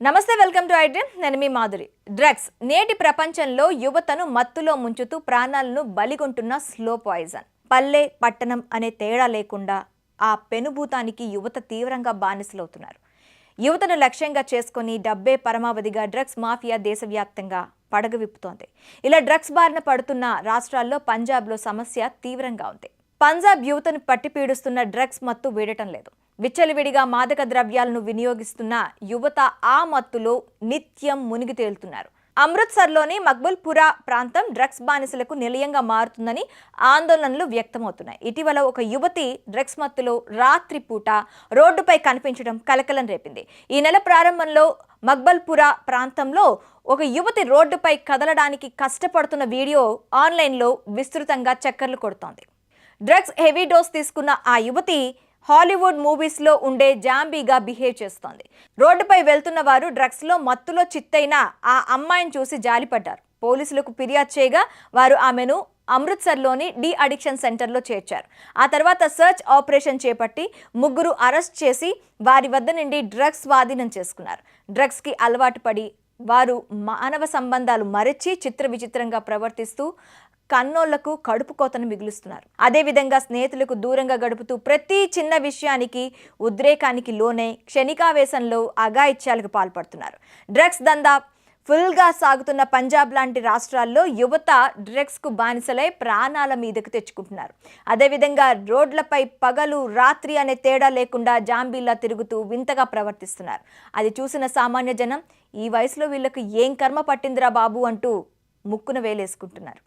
నమస్తే welcome to iDream నేను మీ Madhuri. Drugs నేటి ప్రపంచంలో యువతను మత్తులో ముంచుతూ ప్రాణాలను బలిగొంటున్న స్లో పాయిజన్. పల్లె పట్టణం అనే తేడా లేకుండా ఆ పెనుభూతానికి యువత తీవ్రంగా బానిసలవుతున్నారు. యువతను లక్ష్యంగా చేసుకుని డబ్బే పరమావధిగా డ్రగ్స్ మాఫియా దేశవ్యాప్తంగా పడగ విప్పుతోంది ఇలా డ్రగ్స్ బారిన పడుతున్న రాష్ట్రాల్లో పంజాబ్లో సమస్య తీవ్రంగా ఉంది. పంజాబ్ యువతను పట్టిపీడిస్తున్న డ్రగ్స్ మత్తు వీడటం లేదు. విచ్చలవిడిగా మాదక ద్రవ్యాలను వినియోగిస్తున్న యువత ఆ మత్తులో నిత్యం మునిగి తేలుతున్నారు. అమృత్సర్లోని మక్బుల్పురా ప్రాంతం డ్రగ్స్ బానిసలకు నిలయంగా మారుతుందని ఆందోళనలు వ్యక్తమవుతున్నాయి. ఇటీవల ఒక యువతి డ్రగ్స్ మత్తులో రాత్రిపూట రోడ్డుపై కనిపించడం కలకలం రేపింది. ఈ నెల ప్రారంభంలో మక్బల్పురా ప్రాంతంలో ఒక యువతి రోడ్డుపై కదలడానికి కష్టపడుతున్న వీడియో ఆన్లైన్లో విస్తృతంగా చక్కర్లు కొడుతోంది. డ్రగ్స్ హెవీ డోస్ తీసుకున్న ఆ యువతి హాలీవుడ్ మూవీస్లో ఉండే జాంబీగా బిహేవ్ చేస్తోంది. రోడ్డుపై వెళ్తున్న వారు డ్రగ్స్లో మత్తులో చిత్తైన ఆ అమ్మాయిని చూసి జాలిపడ్డారు. పోలీసులకు ఫిర్యాదు చేయగా వారు ఆమెను అమృత్సర్లోని డి అడిక్షన్ సెంటర్లో చేర్చారు. ఆ తర్వాత సర్చ్ ఆపరేషన్ చేపట్టి ముగ్గురు అరెస్ట్ చేసి వారి వద్ద నుండి డ్రగ్స్ స్వాధీనం చేసుకున్నారు. డ్రగ్స్కి అలవాటు పడి వారు మానవ సంబంధాలు మరచి చిత్ర విచిత్రంగా ప్రవర్తిస్తూ కన్నోళ్ళకు కడుపు కోతను మిగులుస్తున్నారు. అదేవిధంగా స్నేహితులకు దూరంగా గడుపుతూ ప్రతి చిన్న విషయానికి ఉద్రేకానికి లోనే క్షణికావేశంలో అఘాయిత్యాలకు పాల్పడుతున్నారు. డ్రగ్స్ దందా ఫుల్గా సాగుతున్న పంజాబ్ లాంటి రాష్ట్రాల్లో యువత డ్రగ్స్కు బానిసలై ప్రాణాల మీదకు తెచ్చుకుంటున్నారు. అదేవిధంగా రోడ్లపై పగలు రాత్రి అనే తేడా లేకుండా జాంబీల్లా తిరుగుతూ వింతగా ప్రవర్తిస్తున్నారు. అది చూసిన సామాన్య జనం ఈ వయసులో వీళ్ళకు ఏం కర్మ పట్టిందిరా బాబు అంటూ ముక్కున వేలేసుకుంటున్నారు.